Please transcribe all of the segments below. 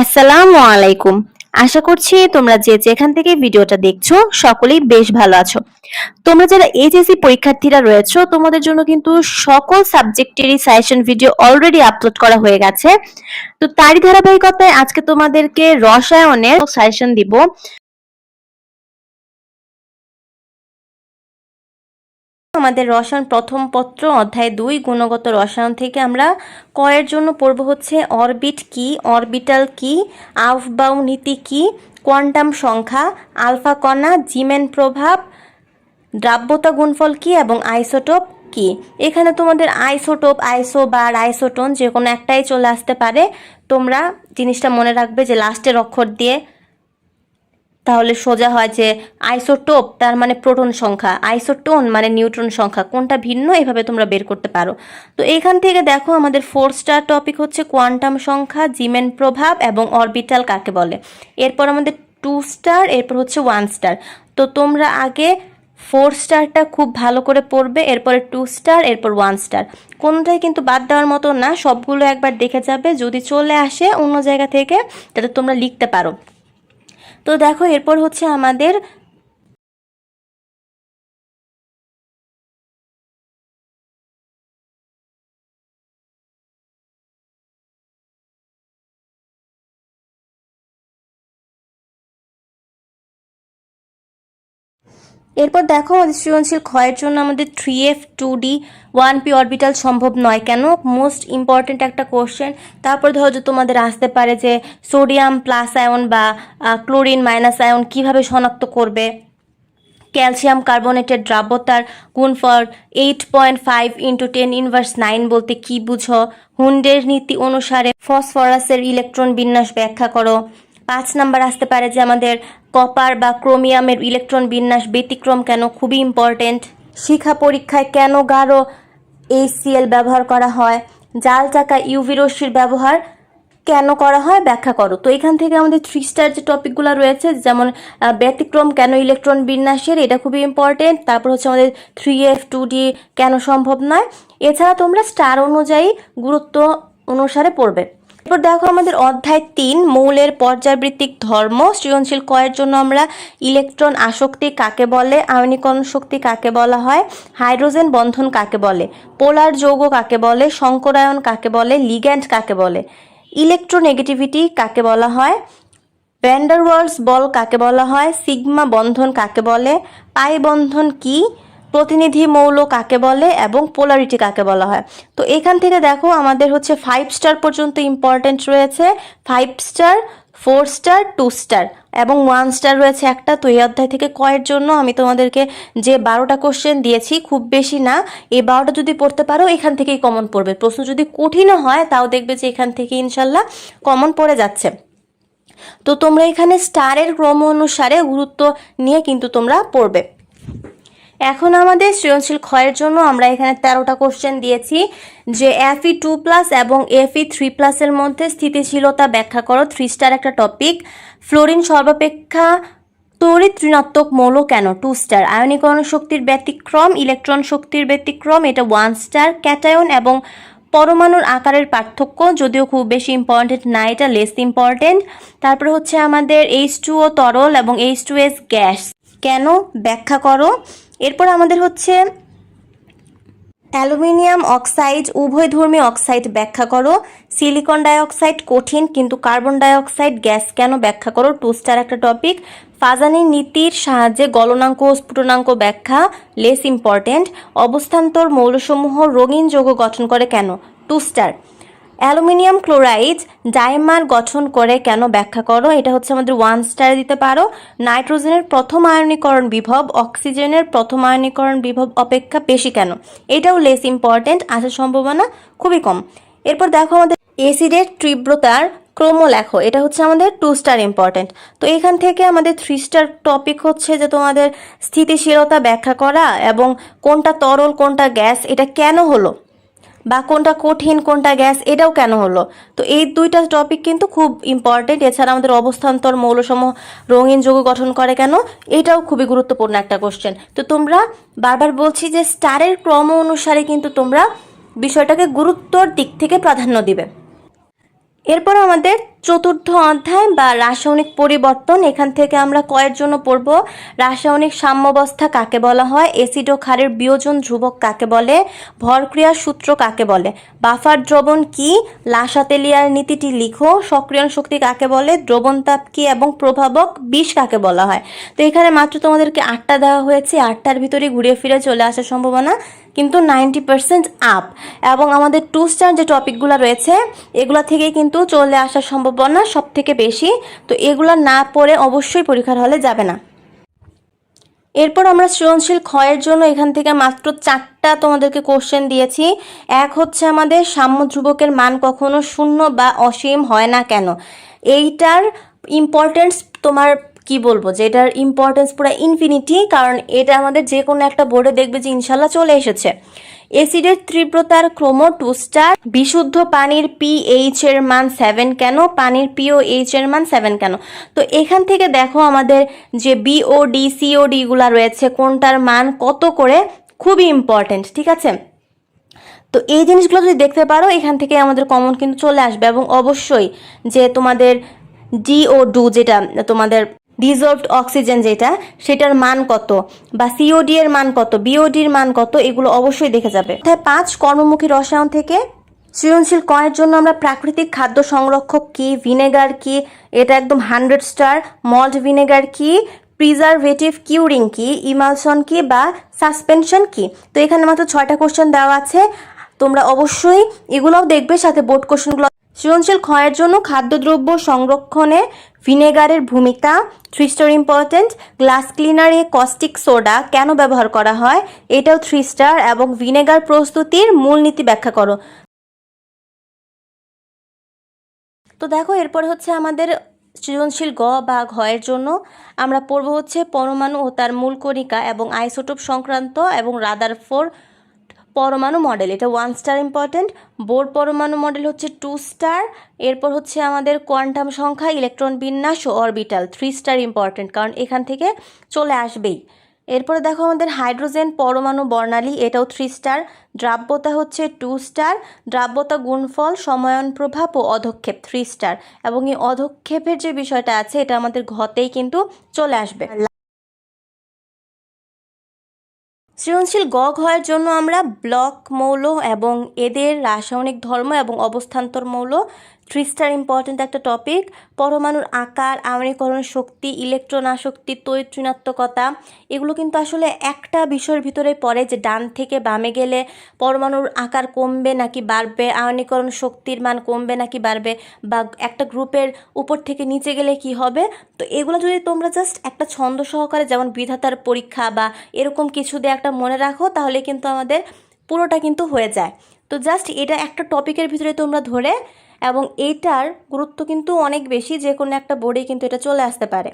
আসসালামু আলাইকুম। আশা করছি তোমরা যে যেখান থেকে ভিডিওটা দেখছ, সকলেই বেশ ভালো আছো। তোমরা যারা এইচএসসি পরীক্ষার্থীরা রয়েছো, তোমাদের জন্য কিন্তু সকল সাবজেক্টেরই সাজেশন ভিডিও অলরেডি আপলোড করা হয়ে গেছে। তো তারই ধারাবাহিকতায় আজকে তোমাদেরকে রসায়নের সাজেশন দিব। আমাদের রসায়ন প্রথম পত্র, অধ্যায় দুই, গুণগত রসায়ন থেকে আমরা কয়ের জন্য পড়ব হচ্ছে অরবিট কি, অরবিটাল কি আউফবাউ নীতি কি, কোয়ান্টাম সংখ্যা, আলফা কণা, জিমেন প্রভাব, দ্রাব্যতা গুণফল কি এবং আইসোটোপ কি। এখানে তোমাদের আইসোটোপ আইসো বা আইসোটোন যে কোনো একটাই চলে আসতে পারে। তোমরা জিনিসটা মনে রাখবে যে লাস্টের অক্ষর দিয়ে তাহলে সোজা হয় যে আইসোটোপ, তার মানে প্রোটন সংখ্যা। আইসোটোন মানে নিউট্রন সংখ্যা। কোনটা ভিন্ন, এভাবে তোমরা বের করতে পারো। তো এখান থেকে দেখো আমাদের ফোর স্টার টপিক হচ্ছে কোয়ান্টাম সংখ্যা জিমেন প্রভাব এবং অরবিটাল কাকে বলে। এরপর আমাদের টু স্টার এরপর হচ্ছে ওয়ান স্টার তো তোমরা আগে ফোর স্টারটা খুব ভালো করে পড়বে, এরপরে টু স্টার এরপর ওয়ান স্টার কোনটাই কিন্তু বাদ দেওয়ার মতো না, সবগুলো একবার দেখে যাবে। যদি চলে আসে অন্য জায়গা থেকে তাতে তোমরা লিখতে পারো। তো দেখো এরপর হচ্ছে আমাদের এরপর দেখো সৃজনশীল ক্ষয়ের জন্য আমাদের three F two D one P orbital সম্ভব নয় কেন? মোস্ট ইম্পর্ট্যান্ট একটা কোশ্চেন তারপর ধরো যে তোমাদের আসতে পারে যে সোডিয়াম প্লাস আয়ন বা ক্লোরিন মাইনাস আয়ন কীভাবে শনাক্ত করবে? ক্যালসিয়াম কার্বনেটের দ্রাব্যতার গুণফল eight point five into ten inverse nine বলতে কি বুঝো? হুন্ডের নীতি অনুসারে ফসফরাসের ইলেকট্রন বিন্যাস ব্যাখ্যা করো। পাঁচ নাম্বার আসতে পারে যে আমাদের কপার বা ক্রোমিয়ামের ইলেকট্রন বিন্যাস ব্যতিক্রম কেন খুবই ইম্পর্টেন্ট শিখা পরীক্ষায় কেন গাঢ় এইচসিএল ব্যবহার করা হয়? জাল টাকা ইউভি রশ্মির ব্যবহার কেন করা হয়? ব্যাখ্যা করো। তো এখান থেকে আমাদের থ্রি স্টার যে টপিকগুলো রয়েছে, যেমন ব্যতিক্রম কেন ইলেকট্রন বিন্যাসের, এটা খুবই ইম্পর্টেন্ট তারপর হচ্ছে আমাদের থ্রি এফ টু ডি কেন সম্ভব নয়? এছাড়া তোমরা স্টার অনুযায়ী গুরুত্ব অনুসারে পড়বে। এরপর দেখো আমাদের অধ্যায় তিন, মৌলের পর্যাবৃত্তিক ধর্ম। সৃজনশীল কয়ের জন্য আমরা ইলেকট্রন আসক্তি কাকে বলে, আয়নীকরণ শক্তি কাকে বলা হয়, হাইড্রোজেন বন্ধন কাকে বলে, পোলার যৌগ কাকে বলে সংকরায়ন কাকে বলে, লিগ্যান্ড কাকে বলে, ইলেকট্রোনেগেটিভিটি কাকে বলা হয় ভ্যান্ডারওয়ালস বল কাকে বলা হয়, সিগমা বন্ধন কাকে বলে, পাই বন্ধন কি প্রতিনিধি মৌল কাকে বলে এবং পোলারিটি কাকে বলা হয়? তো এখান থেকে দেখো আমাদের হচ্ছে ফাইভ স্টার পর্যন্ত ইম্পর্টেন্ট রয়েছে। Five star four star two star এবং ওয়ান স্টার রয়েছে একটা। তো এই অধ্যায় থেকে কয়ের জন্য আমি তোমাদেরকে যে বারোটা কোশ্চেন দিয়েছি খুব বেশি না, এই বারোটা যদি পড়তে পারো এখান থেকেই কমন পড়বে। প্রশ্ন যদি কঠিনও হয় তাও দেখবে যে এখান থেকে ইনশাল্লাহ কমন পড়ে যাচ্ছে। তো তোমরা এখানে স্টারের ক্রম অনুসারে গুরুত্ব নিয়ে কিন্তু তোমরা পড়বে। এখন আমাদের সৃজনশীল ক্ষয়ের জন্য আমরা এখানে তেরোটা কোশ্চেন দিয়েছি, যে এফই টু প্লাস এবং এফই থ্রি প্লাসের মধ্যে স্থিতিশীলতা ব্যাখ্যা করো থ্রি স্টার একটা টপিক ফ্লোরিন সর্বাপেক্ষা তড়িৎ ঋণাত্মক মৌল কেন? টু স্টার আয়নীকরণ শক্তির ব্যতিক্রম ইলেকট্রন শক্তির ব্যতিক্রম, এটা ওয়ান স্টার ক্যাটায়ন এবং পরমাণুর আকারের পার্থক্য যদিও খুব বেশি ইম্পর্টেন্ট না, এটা লেস ইম্পর্টেন্ট তারপরে হচ্ছে আমাদের এইচ টু ও তরল এবং এইচ টু এস গ্যাস। কেন? ব্যাখ্যা করো। এরপর আমাদের হচ্ছে অ্যালুমিনিয়াম অক্সাইড, উভয়ধর্মী অক্সাইড ব্যাখ্যা করো। সিলিকন ডাইঅক্সাইড কঠিন, কিন্তু কার্বন ডাইঅক্সাইড গ্যাস কেন ব্যাখ্যা করো? টু স্টার একটা টপিক। ফাজানি নীতির সাহায্যে গলনাঙ্ক ও স্ফুটনাঙ্ক ব্যাখ্যা লেস ইম্পর্টেন্ট অবস্থান্তর মৌলসমূহ রঙিন যৌগ গঠন করে কেন? Two star aluminium chloride dimer গঠন করে কেন ব্যাখ্যা করো? এটা হচ্ছে আমাদের ওয়ান স্টার দিতে পারো। নাইট্রোজেনের প্রথম আয়নীকরণ বিভব, অক্সিজেনের প্রথম আয়নীকরণ বিভব অপেক্ষা বেশি কেন? এটাও লেস ইম্পর্টেন্ট আসার সম্ভাবনা খুবই কম। এরপর দেখো আমাদের এসিডের তীব্রতার ক্রম লেখো এটা হচ্ছে আমাদের টু স্টার ইম্পর্টেন্ট তো এখান থেকে আমাদের থ্রি স্টার টপিক হচ্ছে যে তোমাদের স্থিতিশীলতা ব্যাখ্যা করা এবং কোনটা তরল, কোনটা গ্যাস, এটা কেন হলো? বা কোনটা কঠিন, কোনটা গ্যাস, এটাও কেন হলো? তো এই দুইটা টপিক কিন্তু খুব ইম্পর্টেন্ট এছাড়া আমাদের অবস্থান্তর মৌলসমূহ রঙিন যৌগ গঠন করে কেন? এটাও খুবই গুরুত্বপূর্ণ একটা কোশ্চেন তো তোমরা বারবার বলছি যে স্টারের ক্রম অনুসারে কিন্তু তোমরা বিষয়টাকে গুরুত্বর দিক থেকে প্রাধান্য দিবে। এরপর আমাদের চতুর্থ অধ্যায় বা রাসায়নিক পরিবর্তন, এখান থেকে আমরা কয়ের জন্য পড়ব। রাসায়নিক সাম্যবস্থা কাকে বলা হয়? অ্যাসিড ও ক্ষারের বিয়োজন ধ্রুবক কাকে বলে? ভরক্রিয়ার সূত্র কাকে বলে? বাফার দ্রবণ কি? লাসাতেলিয়ার নীতিটি লিখো। সক্রিয়ণ শক্তি কাকে বলে? দ্রবণতাপ কি এবং প্রভাবক বিষ কাকে বলা হয়? তো এখানে মাত্র তোমাদেরকে আটটা দেওয়া হয়েছে। আটটার ভিতরে ঘুরে ফিরে চলে আসার সম্ভাবনা কিন্তু নাইনটি পার্সেন্ট আপ। এবং আমাদের টু স্টার যে টপিকগুলো রয়েছে, এগুলো থেকে কিন্তু চলে আসার সম্ভাবনা সব থেকে বেশি, তো এগুলো না পড়ে অবশ্যই পরীক্ষার হলে যাবে না। এরপর আমরা সৃজনশীল ক্ষয়ের জন্য এখান থেকে মাত্র চারটা তোমাদেরকে কোশ্চেন দিয়েছি। এক হচ্ছে আমাদের সাম্য ধ্রুবকের মান কখনো শূন্য বা অসীম হয় না কেন? এইটার ইম্পর্টেন্স তোমার কি বলব? যে এটার ইম্পর্টেন্স পুরো ইনফিনিটি কারণ এটা আমাদের যে কোনো একটা বোর্ডে দেখবে যে ইনশাল্লাহ চলে এসেছে। এসিডের তীব্রতার ক্রম টু স্টার বিশুদ্ধ পানির পিএইচ এর মান সেভেন কেন? পানির পিওএইচ এর মান সেভেন কেন? তো এখান থেকে দেখো আমাদের যে বিওডি সিওডি গুলা রয়েছে, কোনটার মান কত করে? খুবই ইম্পর্টেন্ট ঠিক আছে? তো এই জিনিসগুলো যদি দেখতে পারো, এখান থেকে আমাদের কমন কিন্তু চলে আসবে এবং অবশ্যই যে তোমাদের ডি ও ডু, যেটা তোমাদের ডিজলভড অক্সিজেন যেটা, সেটার মান কত? বা সিওডি এর মান কত? বিওডি এর মান কত? এগুলো অবশ্যই দেখে যাবে। অর্থাৎ পাঁচ, কর্মমুখী রসায়ন থেকে। সৃজনশীল কয়ের জন্য আমরা প্রাকৃতিক খাদ্য সংরক্ষক কি? ভিনেগার কি? এটা একদম হান্ড্রেড স্টার। মল্ট ভিনেগার কি? প্রিজারভেটিভ কিউরিং কি? ইমালশন কি? বা সাসপেনশন কি? তো এখানে মাত্র ছয়টা কোশ্চেন দেওয়া আছে। তোমরা অবশ্যই এগুলোও দেখবে, সাথে বোর্ড কোশ্চেনগুলো সৃজনশীল ক্ষয়ের জন্য খাদ্যদ্রব্য সংরক্ষণে ভিনেগারের ভূমিকা থ্রি স্টার ইম্পর্টেন্ট গ্লাস ক্লিনারে কস্টিক সোডা কেন ব্যবহার করা হয়, এটাও থ্রি স্টার এবং ভিনেগার প্রস্তুতির মূলনীতি ব্যাখ্যা করো। তো দেখো, এরপরে হচ্ছে আমাদের সৃজনশীল গ বা ঘয়ের জন্য। আমরা পড়ব হচ্ছে পরমাণু ও তার মূল কণিকা এবং আইসোটোপ সংক্রান্ত এবং রাদার ফোর পরমাণু মডেল, এটা ওয়ান স্টার ইম্পর্টেন্ট বোর পরমাণু মডেল হচ্ছে টু স্টার এরপর হচ্ছে আমাদের কোয়ান্টাম সংখ্যা ইলেকট্রন বিন্যাস ও অরবিটাল থ্রি স্টার ইম্পর্টেন্ট কারণ এখান থেকে চলে আসবেই। এরপরে দেখো আমাদের হাইড্রোজেন পরমাণু বর্ণালী, এটাও থ্রি স্টার দ্রাব্যতা হচ্ছে টু স্টার দ্রাব্যতা গুণফল, সময়ন প্রভাব ও অধক্ষেপ থ্রি স্টার এবং এই অধক্ষেপের যে বিষয়টা আছে, এটা আমাদের ঘতেই কিন্তু চলে আসবে। সৃজনশীল গ হওয়ার জন্য আমরা ব্লক মৌল এবং এদের রাসায়নিক ধর্ম এবং অবস্থান্তর মৌল থ্রি স্টার ইম্পর্টেন্ট একটা টপিক পরমাণুর আকার আয়নীকরণ শক্তি ইলেকট্রন আসক্তি তৈত্রিনাত্মকতা এগুলো কিন্তু আসলে একটা বিষয়ের ভিতরে পড়ে যে ডান থেকে বামে গেলে পরমাণুর আকার কমবে নাকি বাড়বে আয়নীকরণ শক্তির মান কমবে নাকি বাড়বে, বা একটা গ্রুপের উপর থেকে নিচে গেলে কি হবে? তো এগুলো যদি তোমরা জাস্ট একটা ছন্দ সহকারে যেমন বিধাতার পরীক্ষা বা এরকম কিছু দিয়ে একটা মনে রাখো, তাহলে কিন্তু আমাদের পুরোটা কিন্তু হয়ে যায়। তো জাস্ট এটা একটা টপিকের ভিতরে তোমরা ধরে এবং এইটার গুরুত্ব কিন্তু অনেক বেশি, যে কোনো একটা বোর্ডে কিন্তু এটা চলে আসতে পারে।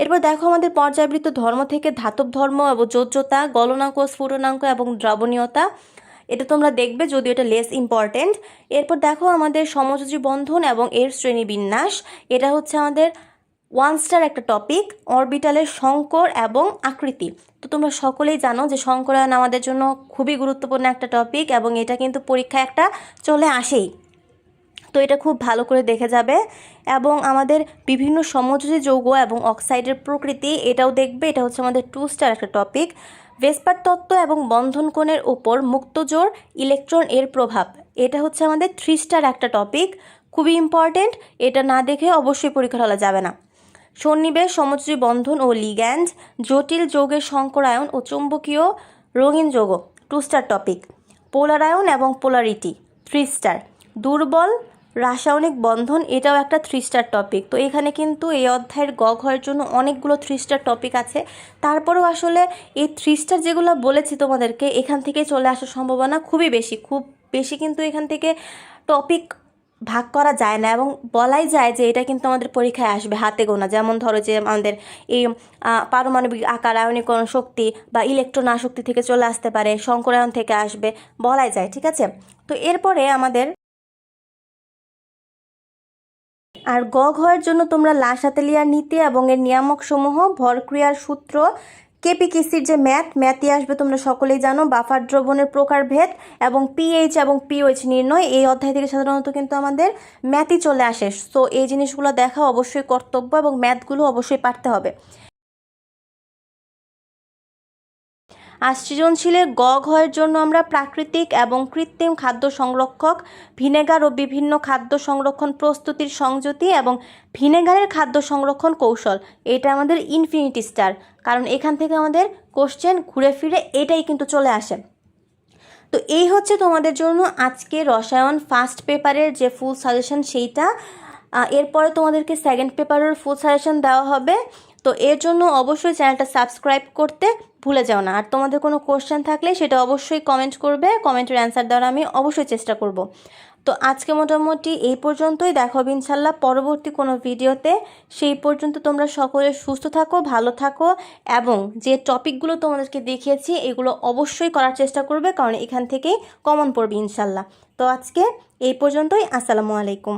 এরপর দেখো আমাদের পর্যাবৃত্ত ধর্ম থেকে ধাতব ধর্ম এবং যোজ্যতা, গলনাঙ্ক স্ফুটনাঙ্ক এবং দ্রবণীয়তা। এটা তোমরা দেখবে, যদিও এটা লেস ইম্পর্টেন্ট এরপর দেখো আমাদের সমযোজী বন্ধন এবং এর শ্রেণীবিন্যাস এটা হচ্ছে আমাদের ওয়ান স্টার একটা টপিক অরবিটালের সংকর এবং আকৃতি। তো তোমরা সকলেই জানো যে সংকরায়ন আমাদের জন্য খুবই গুরুত্বপূর্ণ একটা টপিক এবং এটা কিন্তু পরীক্ষায় একটা চলে আসেই। তো এটা খুব ভালো করে দেখে যাবে এবং আমাদের বিভিন্ন সমযোজী যৌগ এবং অক্সাইডের প্রকৃতি এটাও দেখবে। এটা হচ্ছে আমাদের টু স্টার একটা টপিক। ভেসপার তত্ত্ব এবং বন্ধন কোণের উপর মুক্তজোর ইলেকট্রন এর প্রভাব, এটা হচ্ছে আমাদের থ্রি স্টার একটা টপিক। খুবই ইম্পর্টেন্ট এটা না দেখে অবশ্যই পরীক্ষা হলে যাবে না। সন্নিবেশ, সমযোজী বন্ধন ও লিগ্যান্ড জটিল যৌগের সংকরায়ন ও চুম্বকীয় রঙিন যৌগ টু স্টার টপিক পোলারায়ন এবং পোলারিটি থ্রি স্টার দুর্বল রাসায়নিক বন্ধন, এটাও একটা থ্রি স্টার টপিক তো এখানে কিন্তু এই অধ্যায়ের গ ঘয়ের জন্য অনেকগুলো থ্রি স্টার টপিক আছে। তারপরেও আসলে এই থ্রি স্টার যেগুলো বলেছি তোমাদেরকে, এখান থেকে চলে আসার সম্ভাবনা খুবই বেশি। খুব বেশি কিন্তু এখান থেকে টপিক ভাগ করা যায় না এবং বলাই যায় যে এটা কিন্তু আমাদের পরীক্ষায় আসবে হাতে গোনা। যেমন ধরো যে আমাদের এই পারমাণবিক আকার আয়নীকরণ শক্তি বা ইলেকট্রন আসক্তি থেকে চলে আসতে পারে, সংকরায়ন থেকে আসবে, বলাই যায়, ঠিক আছে? তো এরপরে আমাদের আর গ ঘয়ের জন্য তোমরা লাসাতেলিয়ার নীতি এবং এর নিয়ামক সমূহ ভরক্রিয়ার সূত্র, কেপিকেসির যে ম্যাথ, ম্যাথই আসবে তোমরা সকলেই জানো, বাফার দ্রবণের প্রকারভেদ এবং পিএইচ এবং পিওএইচ নির্ণয়, এই অধ্যায় থেকে সাধারণত কিন্তু আমাদের ম্যাথই চলে আসে। তো এই জিনিসগুলো দেখা অবশ্যই কর্তব্য এবং ম্যাথগুলো অবশ্যই পারতে হবে। আর সৃজনশীলের গ ঘয়ের জন্য আমরা প্রাকৃতিক এবং কৃত্রিম খাদ্য সংরক্ষক, ভিনেগার ও বিভিন্ন খাদ্য সংরক্ষণ প্রস্তুতির সংযুতি এবং ভিনেগারের খাদ্য সংরক্ষণ কৌশল। এটা আমাদের ইনফিনিটি স্টার কারণ এখান থেকে আমাদের কোশ্চেন ঘুরে ফিরে এটাই কিন্তু চলে আসে। তো এই হচ্ছে তোমাদের জন্য আজকে রসায়ন ফার্স্ট পেপারের যে ফুল সাজেশন সেইটা। এরপরে তোমাদেরকে সেকেন্ড পেপারের ফুল সাজেশন দেওয়া হবে। তো এর জন্য অবশ্যই চ্যানেলটা সাবস্ক্রাইব করতে ভুলে যাও না। আর তোমাদের কোনো কোশ্চেন থাকলে সেটা অবশ্যই কমেন্ট করবে কমেন্টের অ্যান্সার দেওয়ার আমি অবশ্যই চেষ্টা করব। তো আজকে মোটামুটি এই পর্যন্তই। দেখো ইনশাল্লাহ পরবর্তী কোনো ভিডিওতে। সেই পর্যন্ত তোমরা সকলে সুস্থ থাকো, ভালো থাকো এবং যে টপিকগুলো তোমাদেরকে দেখিয়েছি এগুলো অবশ্যই করার চেষ্টা করবে কারণ এখান থেকেই কমন পড়বে ইনশাল্লাহ তো আজকে এই পর্যন্তই। আসসালামু আলাইকুম।